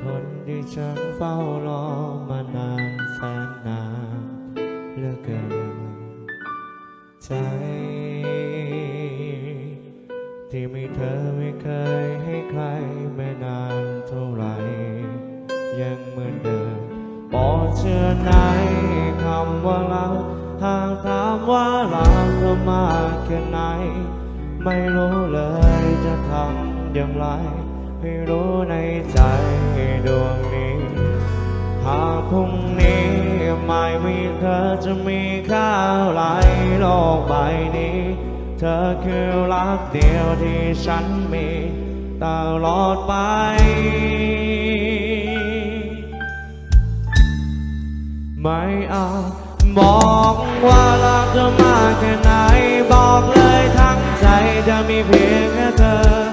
คนที่ฉันเฝ้ารอมานานแสนนานเหลือเกินใจ ที่มีเธอไม่เคยให้ใครไม่นานเท่าไร ยังเหมือนเดิมปรดเชื่อในคำว่ารักหากถามว่ารักเธอมากแค่ไหน ไม่รู้เลยจะทำอย่างไร ให้รู้ในใจดวงนี้ หากพรุ่งนี้ไม่มีเธอจะมีค่าอะไรโลกใบนี้ เธอคือรักเดียวที่ฉันมีตลอดไปไม่อาจบอกว่ารักเธอมากแค่ไหน บอกเลยทั้งใจจะมีเพียงแค่เธอ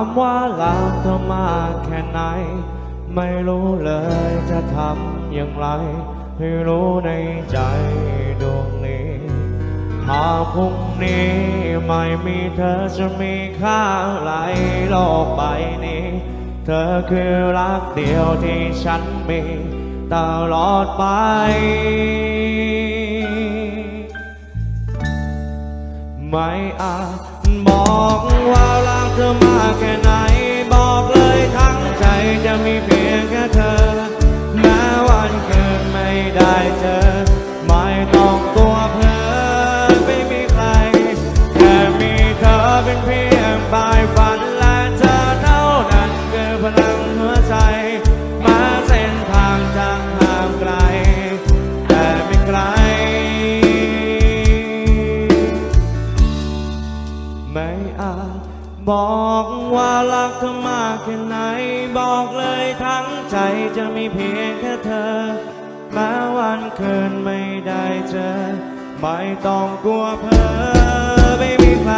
ากถามว่ารักเธอมากแค่ไหน ไม่รู้เลยจะทำอย่างไร ให้รู้ในใจดวงนี้หากพรุ่งนี้ไม่มีเธอจะมีค่าอะไรโลกใบนี้ เธอคือรักเดียวที่ฉันมีตลอดไป ไม่อาจบอกว่ารักเธอ งหัวใจ มาเส้นทางจะห่างไกล แต่ไม่ไกล ไม่อาจบอกว่ารักเธอมากแค่ไหน บอกเลยทั้งใจจะมีเพียงแค่เธอแม้วันคืนไม่ได้เจอ ไม่ต้องกลัวเพลอไม่มีใคร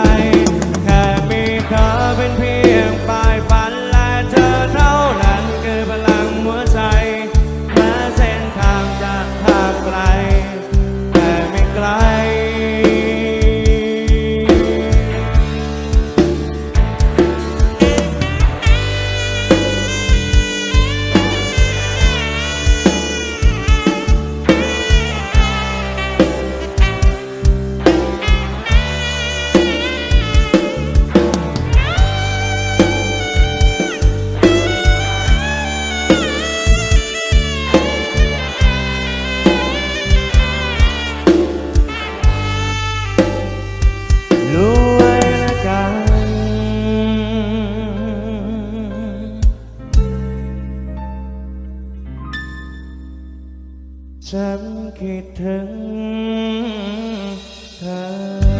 ฉันคิดถึงเธอ